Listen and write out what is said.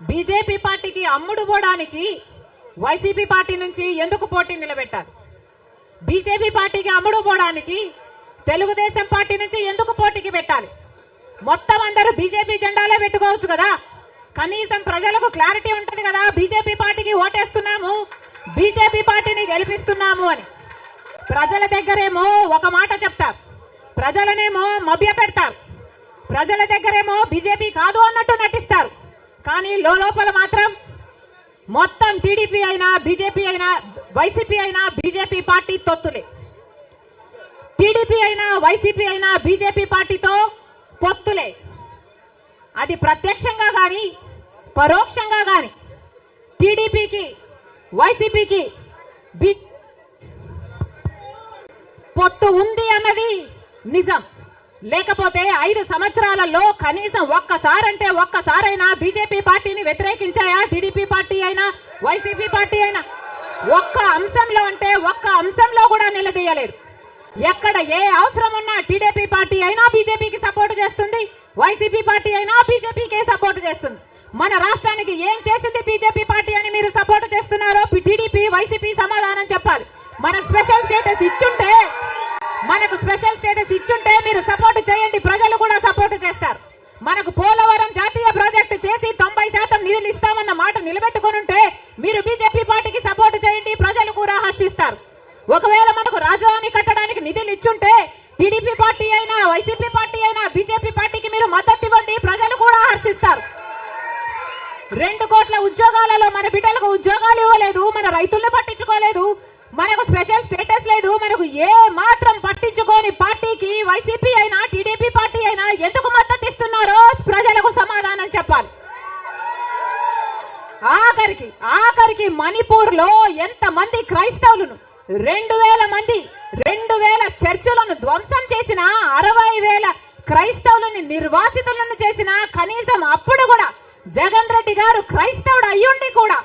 BJP పార్టీకి అమ్ముడు పోవడానికి వైసీపీ పార్టీ నుంచి ఎందుకు పోటీ నిలబెట్టారు? బీజేపీ పార్టీకి అమ్ముడు పోవడానికి తెలుగుదేశం పార్టీ నుంచి ఎందుకు పోటీకి పెట్టాలి? మొత్తం అందరూ బీజేపీ జెండాలే పెట్టుకోవచ్చు కదా? కనీసం ప్రజలకు క్లారిటీ ఉంటది కదా బీజేపీ పార్టీకి ఓటేస్తున్నాము బీజేపీ పార్టీని గెలిపిస్తున్నాము అని. ప్రజల దగ్గరేమో ఒక మాట చెప్తారు ప్రజలనేమో మభ్య పెడతారు ప్రజల దగ్గరేమో బీజేపీ కాదు అన్నట్టు నటిస్తారు. కానీ లోపల మాత్రం మొత్తం టీడీపీ అయినా బీజేపీ అయినా వైసీపీ అయినా బీజేపీ పార్టీ తొత్తులే. టీడీపీ వైసీపీ అయినా బీజేపీ పార్టీతో పొత్తులే. అది ప్రత్యక్షంగా గాని పరోక్షంగా గాని టీడీపీకి వైసీపీకి బి పొత్తు ఉంది అన్నది నిజం. లేకపోతే ఐదు సంవత్సరాలలో కనీసం ఒక్కసారంటే ఒక్కసారైనా బీజేపీ పార్టీని వ్యతిరేకించాయా? టీడీపీ పార్టీ అయినా వైసీపీ పార్టీ అయినా? ఒక్క అంశంలో అంటే ఒక్క అంశంలో కూడా నిలదీయలేరు. ఎక్కడ ఏ అవసరం ఉన్నా టీడీపీ పార్టీ అయినా బీజేపీకి సపోర్ట్ చేస్తుంది. వైసీపీ పార్టీ అయినా బీజేపీకే సపోర్ట్ చేస్తుంది. మన రాష్ట్రానికి ఏం చేసింది బీజేపీ పార్టీ అని మీరు సపోర్ట్ చేస్తున్నారో టీడీపీ వైసీపీ సమాధానం చెప్పాలి. మనకు స్పెషల్ స్టేటస్ ఇచ్చుంటే మనకు స్పెషల్ స్టేటస్ ఇచ్చుంటే మీరు సపోర్ట్ చేయండి. ప్రజలు కూడా సపోర్ట్ చేస్తారు. మనకు పోలవరం జాతీయ ప్రాజెక్టు చేసి తొంభై శాతం నిధులు ఇస్తామన్న మాట నిలబెట్టుకుని ఉంటే మీరు బీజేపీ పార్టీకి సపోర్ట్ చేయండి. ప్రజలు కూడా హర్షిస్తారు. ఒకవేళ మనకు రాజధాని కట్టడానికి నిధులు ఇచ్చుంటే టీడీపీ పార్టీ అయినా వైసీపీ పార్టీ అయినా బీజేపీ పార్టీకి మీరు మద్దతు ఇవ్వండి. ప్రజలు కూడా హర్షిస్తారు. రెండు కోట్ల ఉద్యోగాలలో మన బిడ్డలకు ఉద్యోగాలు ఇవ్వలేదు మన రైతుల్ని పట్టించుకోలేదు మనకు స్పెషల్ స్టేటస్ లేదు మనకు ఏ మాత్రం పట్టించుకోని పార్టీకి వైసీపీ అయినా టీడీపీ పార్టీ అయినా ఎందుకు మద్దతు ఇస్తున్నారో ప్రజలకు సమాధానం చెప్పాలి. ఆఖరికి ఆఖరికి మణిపూర్లో ఎంత మంది క్రైస్తవులను రెండు వేల మంది రెండు వేల చర్చిలను ధ్వంసం చేసిన అరవై వేల క్రైస్తవులని నిర్వాసితులను చేసిన కనీసం అప్పుడు కూడా జగన్ రెడ్డి గారు క్రైస్తవుడు అయ్యుండి కూడా